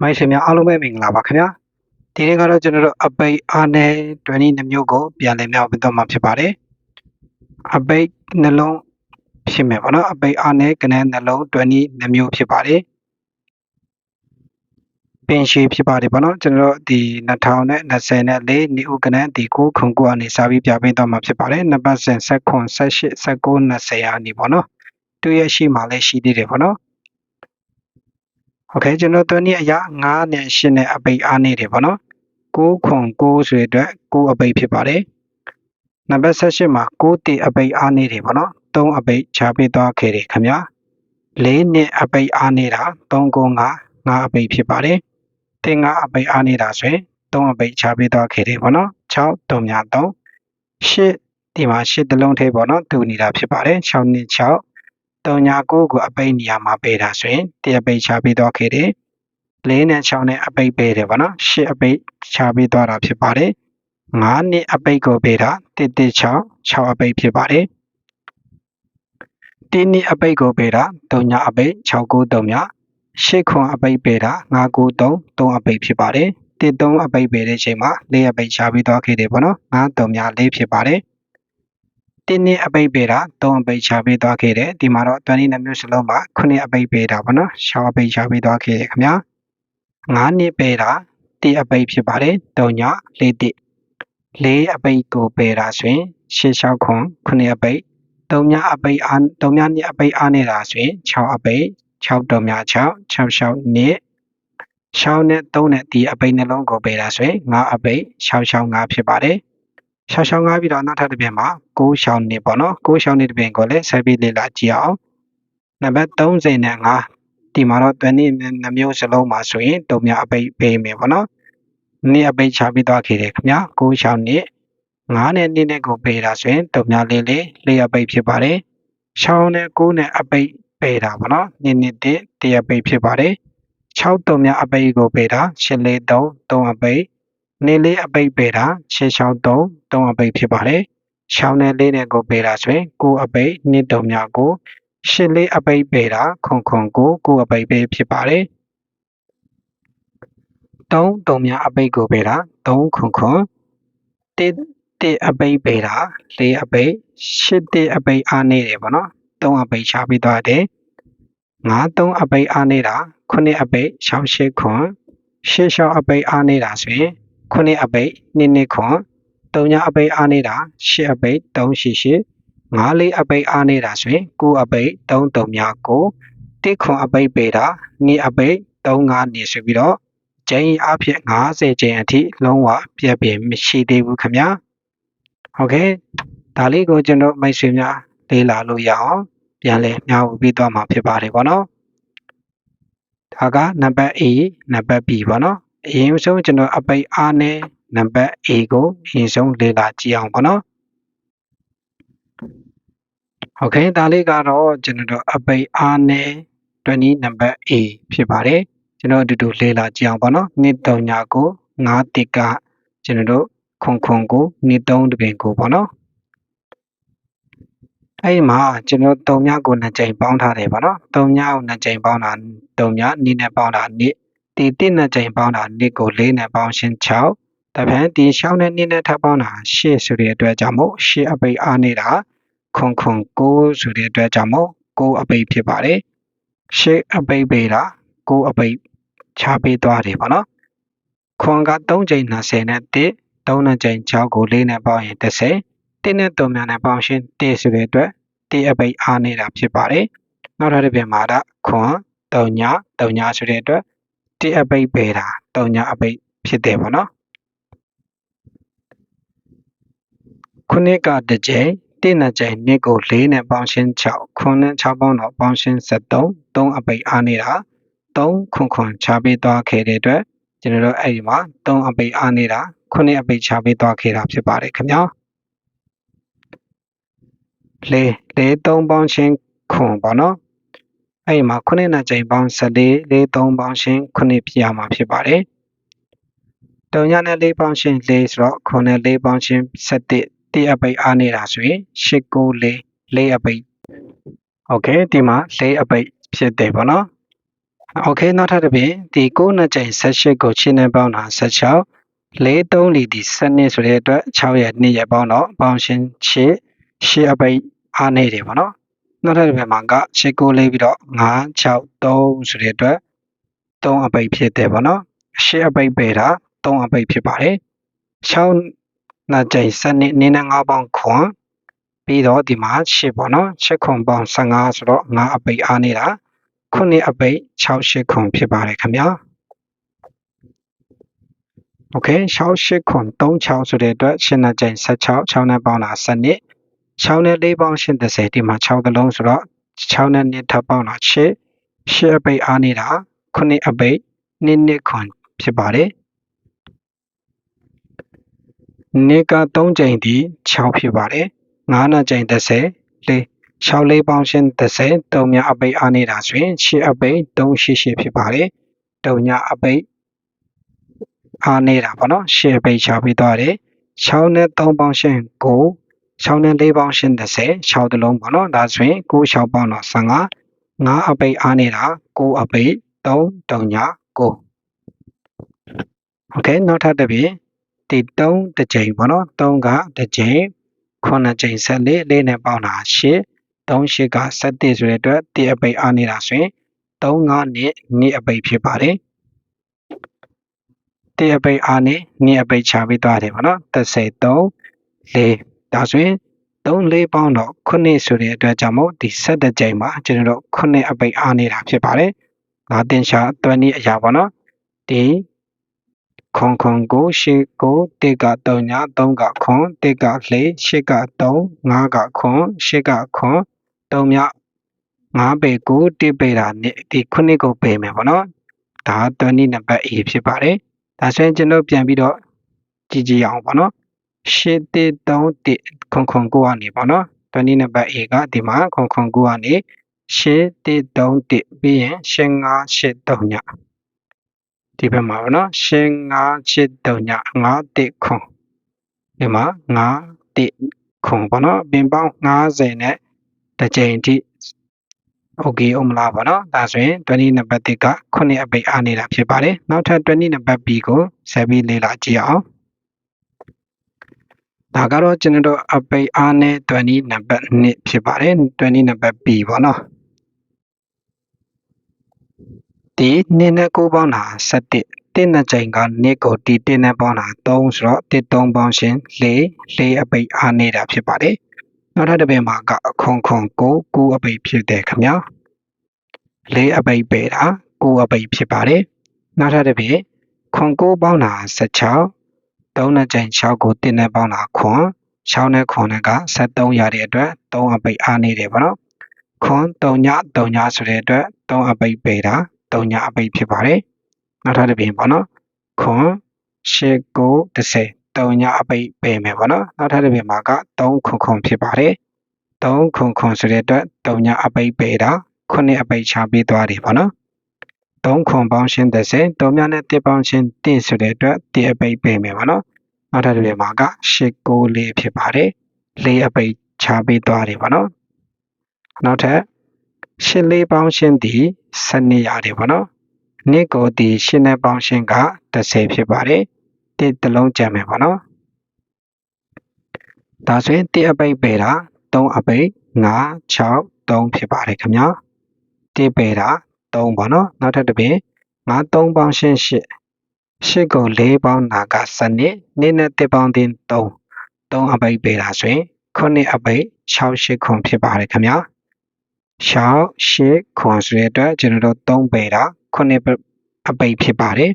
မိုက်ရှင်များအားလုံးပဲမင်္ဂလာပါခင်ဗျာဒီနေ့ကတော့ကျွန်တော်တို့အပိတ်အားနဲ့20နှမျိုးကိုပြန်လည်မြောက်ပြီးတော့မှာဖြစ်ပါတယ်အပိတ်နှလုံးဖြစ်မယ်ပေါ့နော်အပိတ်အားနဲ့ကနေနှလုံး20နှမျိုးဖြစ်ပါတယ်ပင်ရှိဖြစ်ပါတယ်ပေါ့နော်ကျွန်တော်တို့ဒီ2024နဲ့4နှစ်ဦးကနေဒီကိုခုံကိုအနေစာပြီးပြပေးတော့မှာဖြစ်ပါတယ်နံပါတ်စဉ်16 18 19 20အနေပေါ့နော်တူရရှိမှလည်းရှိသေးတယ်ပေါ့နော် โอเคကျွန်တော်တို့နေ့အရာ9နဲ့8နဲ့အပိတ်အားနေတယ်ပေါ့နော်6ခွန်6ဆိုတဲ့အတွက်6အပိတ်ဖြစ်ပါတယ်နံပါတ်18မှာ6တီအပိတ်အားနေတယ်ပေါ့နော်3အပိတ်ချပေးသွားခဲ့တယ်ခင်ဗျာ4နှစ်အပိတ်အားနေတာ3ကို9 9အပိတ်ဖြစ်ပါတယ်တင်9အပိတ်အားနေတာဆိုရင်3အပိတ်ချပေးသွားခဲ့တယ်ပေါ့နော်6 3မြ3 8ဒီမှာ8တလုံးထဲပေါ့နော်တူနေတာဖြစ်ပါတယ်6နှစ်6 3ညာ9ကိုအပိတ်နေရာမှာပေးတာဆိုရင်တရပိတ်ချပေးသွားခဲ့တယ်4နဲ့6နဲ့အပိတ်ပေးတယ်ဗောနော်8အပိတ်ချပေးသွားတာဖြစ်ပါတယ်9နှစ်အပိတ်ကိုပေးတာ1 1 6 6အပိတ်ဖြစ်ပါတယ်1နှစ်အပိတ်ကိုပေးတာ3ညာအပိတ်6 9 3ညာ8ခွန်အပိတ်ပေးတာ9 9 3 3အပိတ်ဖြစ်ပါတယ်1 3အပိတ်ပေးတဲ့ချိန်မှာ4အပိတ်ချပေးသွားခဲ့တယ်ဗောနော်9 3ညာ4ဖြစ်ပါတယ် တင်းနှစ်အပိတ်ပေးတာ၃အပိတ်ချပေးသွားခဲ့တယ်ဒီမှာတော့22မျိုးစလုံးမှာ9အပိတ်ပေးတာပေါ့နော်6အပိတ်ချပေးသွားခဲ့တယ်ခင်ဗျာ9နှစ်ပေးတာ1အပိတ်ဖြစ်ပါတယ်3ည4တိ4အပိတ်ကိုပေးတာဆိုရင်6 6ခွန်9အပိတ်3ညအပိတ်အား3ညနှစ်အပိတ်အားနေတာဆိုရင်6အပိတ်6တုံမြ6 6 6နှစ်6နဲ့3နဲ့ဒီအပိတ်နှလုံးကိုပေးတာဆိုရင်9အပိတ်6 6 5ဖြစ်ပါတယ် ရှောင်းရှောင်းကားပြီးတော့နောက်ထပ်တစ်ပြင်မှာ6ရှောင်းနေပေါ့နော်6ရှောင်းနေတစ်ပြင်ကိုလည်းဆက်ပြီးလေ့လာကြည့်အောင်နံပါတ်30နဲ့5ဒီမှာတော့တွင်နေနှမျိုးစလုံးမှာဆိုရင်တုံမြအပိတ်ပေးမယ်ပေါ့နော်နေ့အပိတ်ချပြီးသွားခဲ့တယ်ခင်ဗျာ6ရှောင်းနေ9နဲ့နေ့နဲ့ကိုပေးတာဆိုရင်တုံမြလေးလေးလေးအပိတ်ဖြစ်ပါတယ်ရှောင်းနဲ့9နဲ့အပိတ်ပေးတာပေါ့နော်နေ့နေ့တည်းတရားပိတ်ဖြစ်ပါတယ်6တုံမြအပိတ်ကိုပေးတာ8 4 3 3အပိတ် နေလေးအပိတ်ပေးတာ663 3အပိတ်ဖြစ်ပါတယ်။ရှောင်းနဲ့လေးနဲ့ကိုပေးတာဆိုရင်9အပိတ်2တုံများကိုရှစ်လေးအပိတ်ပေးတာခွန်ခွန်ကို9အပိတ်ပေးဖြစ်ပါတယ်။3တုံများအပိတ်ကိုပေးတာ3ခွန်ခွန်1 1အပိတ်ပေးတာ4အပိတ်8 1အပိတ်အားနေတယ်ပေါ့နော်။3အပိတ်ချပြီးသွားတယ်။5 3အပိတ်အားနေတာ9အပိတ်6 8ခွန်ရှစ်ရှောက်အပိတ်အားနေတာဆိုရင် ခုနှစ်အပိတ်နှစ်နှစ်ခွန်သုံးညအပိတ်အားနေတာရှစ်အပိတ်3ရှိရှိငါးလေးအပိတ်အားနေတာဆိုရင်9အပိတ်3 3ညကိုတစ်ခွန်အပိတ်ပေးတာနှစ်အပိတ်3 5နေဆိုပြီးတော့ကျင်းအဖြစ်50ကျင်းအထိလုံးဝပြည့်ပြည့်မရှိသေးဘူးခင်ဗျာဟုတ်ကဲ့ဒါလေးကိုကျွန်တော်မိတ်ဆွေများလေ့လာလို့ရအောင်ပြန်လဲမျှဝေပေးသွားမှာဖြစ်ပါတယ်ပေါ့နော်ဒါကနံပါတ် A နံပါတ် B ပေါ့နော် အရင်ဆုံးကျွန်တော်အပိတ်အားနဲ့နံပါတ် A ကိုအရင်ဆုံးလေ့လာကြည့်အောင်ပေါ့နော်ဟုတ်ကဲ့ဒါလေးကတော့ကျွန်တော်တို့အပိတ်အားနဲ့20နံပါတ် A ဖြစ်ပါတယ်ကျွန်တော်အတူတူလေ့လာကြည့်အောင်ပေါ့နော်နှစ်3ညကို9တစ်ကကျွန်တော်တို့ခွန်ခွန်ကိုနှစ်3တပင်ကိုပေါ့နော်အဲ့မှာကျွန်တော်3ညကို2ကြိမ်ပေါင်းထားတယ်ပေါ့နော်3ညကို2ကြိမ်ပေါင်းတာ3ညနည်းနဲ့ပေါင်းတာနည်း ဒီ1နဲ့ကြိမ်ပေါင်းတာ2ကို4နဲ့ပေါင်းရှင်း6တဖန်ဒီ6နဲ့2နဲ့ထပ်ပေါင်းတာ8ဆိုတဲ့အတွက်ကြောင့်မို့8အပိတ်အားနေတာခွန်ခွန်9ဆိုတဲ့အတွက်ကြောင့်မို့9အပိတ်ဖြစ်ပါတယ်8အပိတ်ပေးတာ9အပိတ်ချပေးသွားတယ်ပေါ့နော်ခွန်က3ကြိမ်20နဲ့1 3နဲ့ကြိမ်6ကို4နဲ့ပေါင်းရင်30 1နဲ့3များနဲ့ပေါင်းရှင်း1ဆိုတဲ့အတွက်1အပိတ်အားနေတာဖြစ်ပါတယ်နောက်ထပ်တစ်ပြန်မှာဒါခွန်3ည3ညဆိုတဲ့အတွက် တိအပိတ်ပေတာတုံညာအပိတ်ဖြစ်တယ်ပေါ့နော်ခုနှစ်ကတစ်ကြိမ်တိနှစ်ကြိမ်နှစ်ကို၄နဲ့ပေါင်းရှင်း6ခွန်းနဲ့6ပေါင်းတော့ပေါင်းရှင်း73 3အပိတ်အားနေတာ3ခွန်ခွန်ချပေးသွားခဲ့တဲ့အတွက်ကျွန်တော်တို့အဲ့ဒီမှာ3အပိတ်အားနေတာခုနှစ်အပိတ်ချပေးသွားခဲ့တာဖြစ်ပါတယ်ခင်ဗျာလေလေ3ပေါင်းရှင်းခွန်ပေါ့နော် အဲ့မှာ9နဲ့ကြိမ်ပေါင်း14 4 3ပေါင်းရှင်9ဖြစ်ရမှာဖြစ်ပါတယ်။တုံညနဲ့4ပေါင်းရှင်4ဆိုတော့9နဲ့4ပေါင်းရှင်17တိအပိတ်အားနေတာဆိုရင်8 9 4 4အပိတ်။ Okay ဒီမှာ4အပိတ်ဖြစ်တယ်ပေါ့နော်။ Okay နောက်ထပ်တစ်ပြင်ဒီ9နဲ့ကြိမ်18ကိုချင်းနဲ့ပေါင်းတာ16 4 3လီဒီ7ဆိုတဲ့အတွက်6ရဲ့2ရဲ့ပေါင်းတော့ပေါင်းရှင်6 8အပိတ်အားနေတယ်ပေါ့နော်။ နောက်ထပ်တစ်ပြင်မှာက6 9လေးပြီးတော့9 6 3ဆိုတဲ့အတွက်3အပိတ်ဖြစ်တယ်ပေါ့နော်8အပိတ်ပေတာ3အပိတ်ဖြစ်ပါတယ်6နှစ်ချိန်7နှစ်နင်းနဲ့9ပေါင်းခွန်ပြီးတော့ဒီမှာ8ပေါ့နော်8ခွန်ပေါင်း15ဆိုတော့9အပိတ်အားနေတာခုနှစ်အပိတ်6 8ခွန်ဖြစ်ပါတယ်ခင်ဗျာโอเค6 8ခွန်3 6ဆိုတဲ့အတွက်ရှင်းတဲ့ချိန်16 6နဲ့ပေါင်းတာ7နှစ် 6နဲ့4ပေါင်းရှင်း30ဒီမှာ6ကလုံးဆိုတော့6နဲ့2ထပ်ပေါင်းတာ8 8အပိတ်အားနေတာခုနှစ်အပိတ်နှစ်နှစ်ခွန်ဖြစ်ပါတယ်နှစ်က3ချိန်ဒီ6ဖြစ်ပါတယ်9နှစ်ချိန်30 4 6လေးပေါင်းရှင်း30တုံမြအပိတ်အားနေတာဆိုရင်ရှစ်အပိတ်388ဖြစ်ပါတယ်တုံညအပိတ်အားနေတာပေါ့နော်ရှစ်အပိတ်ချပြီးသွားတယ်6နဲ့3ပေါင်းရှင်း9 6နဲ့4ပေါင်းရှင်း30 6တလုံးပေါ့နော်ဒါဆိုရင်9 6ပေါင်းတော့15 9အပိတ်အားနေတာ9အပိတ်3တုံည9โอเคနောက်ထပ်တစ်ပြည့်ဒီ3တစ်ကြိမ်ပေါ့နော်3ကတစ်ကြိမ်9ကြိမ်14လေးနဲ့ပေါင်းတာ8 3 8က7ဆိုတဲ့အတွက်1အပိတ်အားနေတာဆိုရင်3 5နဲ့2အပိတ်ဖြစ်ပါတယ်1အပိတ်အားနဲ့2အပိတ်ချပြီးသွားတယ်ဗောနော်33 4 ဒါဆိုရင်3 4ပေါင်းတော့9ဆိုတဲ့အတွက်ကြောင့်မို့ဒီ7ကြိမ်မှာကျွန်တော်တို့9အပိတ်အားနေတာဖြစ်ပါတယ်ဒါတင်ရှာ20အရာပေါ့နော်ဒီခွန်ခွန်ကိုရှေကိုတေက3ည3ကခွန်တေက4ရှေက3 5ကခွန်ရှေကခွန်3မြ5ပေကို1ပေတာဒီခုနှစ်ကိုပေမယ်ပေါ့နော်ဒါ20နံပါတ် A ဖြစ်ပါတယ်ဒါဆိုရင်ကျွန်တော်ပြန်ပြီးတော့ကြည့်ကြည့်အောင်ပေါ့နော် ရှစ်1 3 1ခွန်ခွန်ကိုကနေပေါ့နော်20နံပါတ် A ကဒီမှာခွန်ခွန်ကိုကနေရှစ်1 3 1ပြီးရင်ရှင်း5 8 3ညဒီဘက်မှာပေါ့နော်ရှင်း9 8 3ည9 1ခွန်ဒီမှာ9 1ခွန်ပေါ့နော်ပြင်ပေါင်း90နဲ့တစ်ကြိမ်အထိโอเคအောင်မလားပေါ့နော်ဒါဆိုရင်20နံပါတ်1က9အပိတ်အားနေတာဖြစ်ပါတယ်နောက်ထပ်20နံပါတ် B ကိုဆက်ပြီးလေ့လာကြည့်အောင် ဒါကတော့ကျွန်တော်တို့အပိတ်အားနဲ့20နံပါတ်2ဖြစ်ပါတယ်20နံပါတ် B ပေါ့နော်ဒီနှစ်နဲ့9ပေါင်းတာ17တစ်နှစ်ချိန်ကနှစ်ကိုဒီတစ်နဲ့ပေါင်းတာ3ဆိုတော့တစ်3ပေါင်းရှင်း4 4အပိတ်အားနေတာဖြစ်ပါတယ်နောက်ထပ်တစ်ပင်မှာကအခွန်ခွန်9 9အပိတ်ဖြစ်တယ်ခင်ဗျာ4အပိတ်ပေတာ9အပိတ်ဖြစ်ပါတယ်နောက်ထပ်တစ်ပင်ခွန်9ပေါင်းတာ16 3နဲ့ချိန်6ကို1နဲ့ပေါင်းတာခွန်6နဲ့ခွန်နဲ့က73ရတဲ့အတွက်3အပိတ်အားနေတယ်ဗောနော်ခွန်3ည3ညဆိုတဲ့အတွက်3အပိတ်ပေတာ3ညအပိတ်ဖြစ်ပါတယ်နောက်ထပ်တစ်ပြင်ပေါ့နော်ခွန်8 9 10 3ညအပိတ်ပေမယ်ပေါ့နော်နောက်ထပ်တစ်ပြင်မှာက3ခွန်ခွန်ဖြစ်ပါတယ်3ခွန်ခွန်ဆိုတဲ့အတွက်3ညအပိတ်ပေတာ9အပိတ်ချပေးသွားတယ်ပေါ့နော် 3ခွန်ပေါင်းရှင်း30 3မြနဲ့1ပေါင်းရှင်း1ဆိုတဲ့အတွက်1အပိတ်ပေမယ်ပေါ့နော်နောက်ထပ်တစ်ပြင်မှာက8 9လေးဖြစ်ပါတယ်4အပိတ်ချပေးသွားတယ်ပေါ့နော်နောက်ထပ်ရှင်းလေးပေါင်းရှင်းသည်12ရတယ်ပေါ့နော်နှစ်ကိုဒီရှင်းတဲ့ပေါင်းရှင်းက30ဖြစ်ပါတယ်တစ်တလုံးကြံမယ်ပေါ့နော်ဒါဆိုရင်တစ်အပိတ်ပေတာ3အပိတ်5 6 3ဖြစ်ပါတယ်ခင်ဗျာတစ်ပေတာ 3ပေါ့နော်နောက်ထပ်တစ်ပြင်5 3ပေါင်းရှင်း8 8ကို4ပေါင်းနာကစနစ်နှစ်နဲ့တစ်ပေါင်းတင်3 3အပိတ်ပေတာဆိုရင်9အပိတ်6 8ခွန်ဖြစ်ပါတယ်ခင်ဗျာ6 8ခွန်ဆိုတဲ့အတွက်ကျွန်တော်တို့3ပေတာ9အပိတ်ဖြစ်ပါတယ်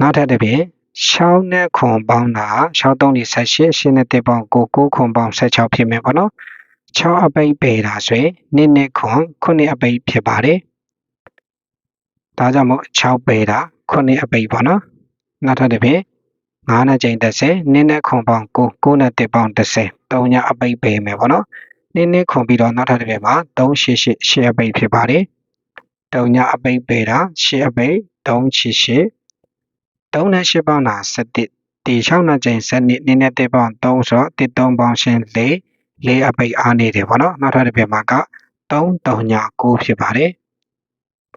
နောက်ထပ်တစ်ပြင်6နဲ့ခွန်ပေါင်းတာ6 3 18 8နဲ့1ပေါင်း9 9ခွန်ပေါင်း16ဖြစ်မယ်ပေါ့နော်6အပိတ်ပေတာဆိုရင်2နဲ့ခွန်9အပိတ်ဖြစ်ပါတယ် ဒါကြောင့်မို့6ပေတာ9အပိတ်ပေါ့နော်နောက်ထပ်တစ်ပြင်9နဲ့ချိန်30နင်းနဲ့ခွန်ပေါင်း9 9နဲ့1ပေါင်း30 3ညအပိတ်ပေမယ်ပေါ့နော်နင်းနဲ့ခွန်ပြီးတော့နောက်ထပ်တစ်ပြင်မှာ388 8အပိတ်ဖြစ်ပါတယ်တုံညအပိတ်ပေတာရှစ်အပိတ်388 3နဲ့8ပေါင်းတာ17ဒီ6နှစ်ချိန်7နှစ်နည်းနဲ့1ပေါင်း3ဆိုတော့1 3ပေါင်းရှင်း4 4အပိတ်အားနေတယ်ဗောနော်နောက်ထပ်တစ်ပြမှာက3 3ည9ဖြစ်ပါတယ်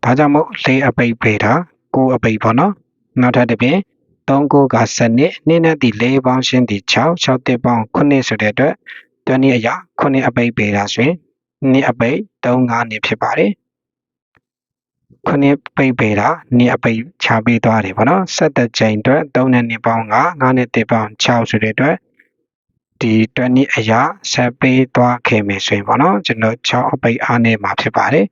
ဒါကြောင့်မို့၄အပိတ်ပေးတာ9အပိတ်ပေါ့နော်နောက်ထပ်တစ်ပြင်3ကိုက7နှစ်နှစ်နဲ့ဒီ4ပေါင်းရှင်းဒီ6 6တစ်ပေါင်း9ဆိုတဲ့အတွက်တွန်းနည်းအရာ9အပိတ်ပေးတာဆိုရင်နှစ်အပိတ်3 5နှစ်ဖြစ်ပါတယ်ခုနှစ်ပိတ်ပေတာနှစ်အပိတ်ချပေးသွားတယ်ပေါ့နော်ဆက်သက်ချိန်အတွက်3နဲ့2ပေါင်း9 9နဲ့1ပေါင်း6ဆိုတဲ့အတွက်ဒီတွန်းနည်းအရာဆက်ပေးသွားခဲ့မယ်ဆိုရင်ပေါ့နော်ကျွန်တော်6အပိတ်အားနေမှာဖြစ်ပါတယ်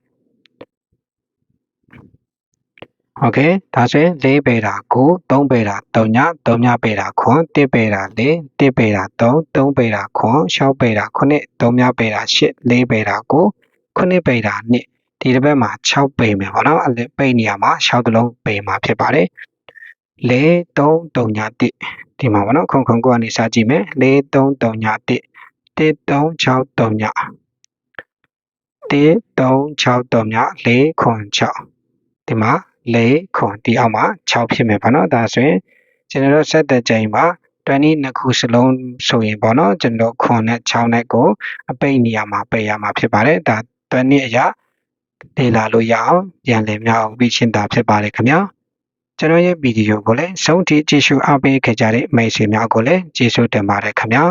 โอเคဒါဆိုရင်၄ပေတာ9 3ပေတာ3ည3ညပေတာခွန်1ပေတာ4 1ပေတာ3 3ပေတာခွန်6ပေတာ9 3ညပေတာ8 4ပေတာ9 9ပေတာ2ဒီတစ်ပတ်မှာ6ပေမယ်ပေါ့နော်အဲ့ပိတ်နေရာမှာ6တလုံးပေမှာဖြစ်ပါတယ်4 3 3ည1ဒီမှာပေါ့နော်ခုံခုံကိုကနေစကြည့်မယ်4 3 3ည1 1 3 6 3ည1 3 6 3ည4ခွန်6ဒီမှာ 4ခွန်ဒီအောက်မှာ6ဖြစ်မယ်ပေါ့နော်ဒါဆိုရင်ကျွန်တော်တို့ဆက်တဲ့ချိန်မှာ20နှစ်ခုစလုံးဆိုရင်ပေါ့နော်ကျွန်တော်ခွန်နဲ့6နဲ့ကိုအပိတ်နေရာမှာပိတ်ရမှာဖြစ်ပါတယ်ဒါ20အရာလေ့လာလို့ရအောင်ပြန်လည်မြောက်ပြီးရှင်းတာဖြစ်ပါတယ်ခင်ဗျာကျွန်တော်ရဲ့ဗီဒီယိုကိုလည်းဆုံးထိကြည့်ရှုအားပေးခဲ့ကြတဲ့မိတ်ဆွေများကိုလည်းကျေးဇူးတင်ပါတယ်ခင်ဗျာ